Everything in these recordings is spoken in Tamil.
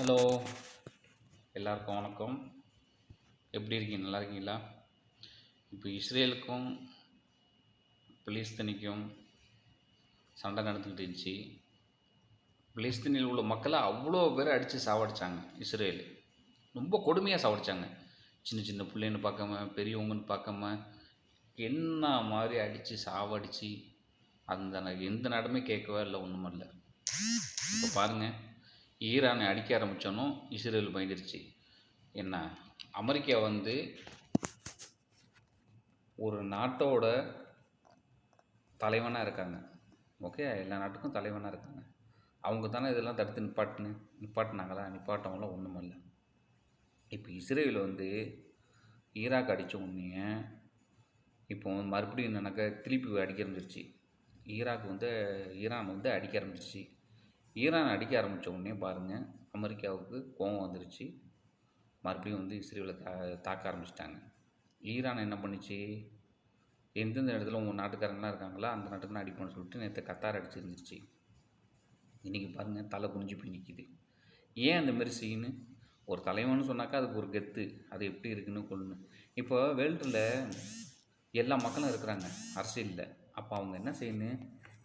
ஹலோ. எல்லாருக்கும் வணக்கம். எப்படி இருக்கீங்க? நல்லா இருக்கீங்களா? இப்போ இஸ்ரேலுக்கும் பிலிஸ்தீனிக்கும் சண்டை நடந்துக்கிட்டு இருந்துச்சு. பிலிஸ்தீனில் உள்ள மக்களை அவ்வளோ பேர் அடித்து சாவடிச்சாங்க இஸ்ரேல். ரொம்ப கொடுமையாக சாவடிச்சாங்க. சின்ன சின்ன பிள்ளைன்னு பார்க்காம பெரியவங்கன்னு பார்க்காம என்ன மாதிரி அடித்து சாவடித்து அந்த எந்த நடமே கேட்கவே இல்லை ஒன்றும் இல்லை. இப்போ பாருங்கள் ஈரானை அடிக்க ஆரம்பித்தோன்னும் இஸ்ரேல் பயந்துருச்சு. என்ன? அமெரிக்கா வந்து ஒரு நாட்டோட தலைவனாக இருக்காங்க. ஓகே? எல்லா நாட்டுக்கும் தலைவனாக இருக்காங்க. அவங்க தானே இதெல்லாம் தடுத்து நிப்பாட்டுன்னு நிப்பாட்டினாங்களா? நிப்பாட்டவங்களாம் ஒன்றும் இல்லை. இப்போ இஸ்ரேல் வந்து ஈராக் அடித்த உடனே இப்போ மறுபடியும் என்னன்னாக்கா திருப்பி அடிக்க ஆரம்பிச்சிருச்சு. ஈராக் வந்து ஈரான் வந்து அடிக்க ஆரம்பிச்சிருச்சு. ஈரான் அடிக்க ஆரம்பித்த உடனே பாருங்கள் அமெரிக்காவுக்கு கோவம் வந்துருச்சு. மறுபடியும் வந்து இஸ்ரேலை தா தாக்க ஆரம்பிச்சிட்டாங்க. ஈரான் என்ன பண்ணுச்சு? எந்தெந்த இடத்துல உங்கள் நாட்டுக்காரங்களாம் இருக்காங்களோ அந்த நாட்டுக்கு நான் அடிப்போம்னு சொல்லிட்டு நேற்று கத்தார் அடிச்சிருந்துச்சு. இன்றைக்கி பாருங்கள் தலை குனிஞ்சு போய் நிற்கிது ஏன் அந்த மாதிரி செய்யணும் ஒரு தலைவன் சொன்னாக்கா அதுக்கு ஒரு கெத்து. அது எப்படி இருக்குன்னு கொள்ளணும் இப்போ வேர்ல்டில் எல்லா மக்களும் இருக்கிறாங்க அரசியலில். அப்போ அவங்க என்ன செய்யணும்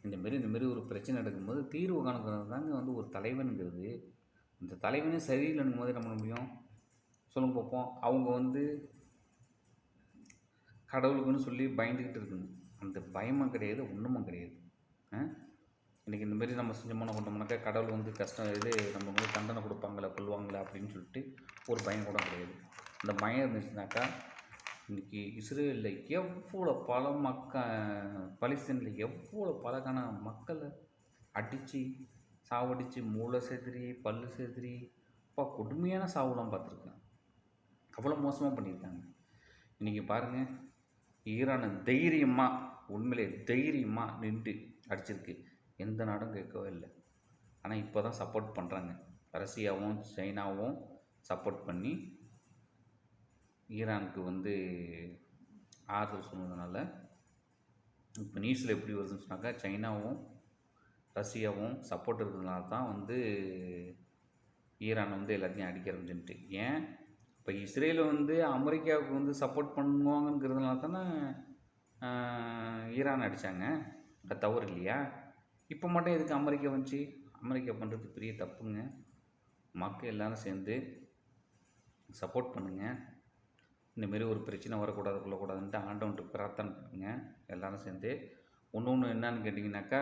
இந்த மாரி இந்த மாரி ஒரு பிரச்சனை நடக்கும்போது தீர்வு காணுங்கிறது தாங்க வந்து ஒரு தலைவனுங்கிறது. இந்த தலைவனே சரியில்லைங்கும் போது என்ன பண்ண முடியும்? சொல்லுங்க பார்ப்போம் அவங்க வந்து கடவுளுக்குன்னு சொல்லி பயந்துக்கிட்டு இருக்குங்க. அந்த பயமும் கிடையாது ஒன்றுமும் கிடையாது. இன்றைக்கி இந்த மாதிரி நம்ம செஞ்சோம்னா கொண்டோம்னாக்கா கடவுள் வந்து கஷ்டம் இது நம்ம வந்து தண்டனை கொடுப்பாங்களா கொள்வாங்களா அப்படின்னு சொல்லிட்டு ஒரு பயம் கூட கிடையாது. அந்த பயம் இருந்துச்சுனாக்கா இன்றைக்கி இஸ்ரேலில் எவ்வளோ பல மக்க பலிஸ்தீனில் எவ்வளோ பலகான மக்களை அடித்து சாவடித்து மூளை செதிரி பல்லு செதிரி அப்பா கொடுமையான சாவுலாம் பார்த்துருக்கேன் அவ்வளோ மோசமாக பண்ணியிருக்காங்க. இன்றைக்கி பாருங்கள் ஈரானை தைரியமாக உண்மையிலே தைரியமாக நின்று அடிச்சிருக்கு. எந்த நாடும் கேட்கவே இல்லை. ஆனால் இப்போ தான் சப்போர்ட் பண்ணுறாங்க ரஷ்யாவும் சைனாவும் சப்போர்ட் பண்ணி ஈரானுக்கு வந்து ஆறுதல் சொன்னதுனால இப்போ நியூஸில் எப்படி வருதுன்னு சொன்னாக்கா சைனாவும் ரஷ்யாவும் சப்போர்ட் இருக்கிறதுனால தான் வந்து ஈரான் வந்து எல்லாத்தையும் அடிக்க ஆரம்பிச்சுட்டு ஏன்? இப்போ இஸ்ரேல் வந்து அமெரிக்காவுக்கு வந்து சப்போர்ட் பண்ணுவாங்கங்கிறதுனால தானே ஈரான் அடித்தாங்க அது தவறு இல்லையா? இப்போ மட்டும் எதுக்கு அமெரிக்கா வந்துச்சு? அமெரிக்கா பண்ணுறது பெரிய தப்புங்க. மக்கள் எல்லோரும் சேர்ந்து சப்போர்ட் பண்ணுங்கள் இந்தமாரி ஒரு பிரச்சனை வரக்கூடாது கொள்ளக்கூடாதுன்ட்டு ஆண்டவன்ட்டு பிரார்த்தனை பண்ணுங்க எல்லோரும் சேர்ந்து. ஒன்று ஒன்று என்னன்னு கேட்டிங்கனாக்கா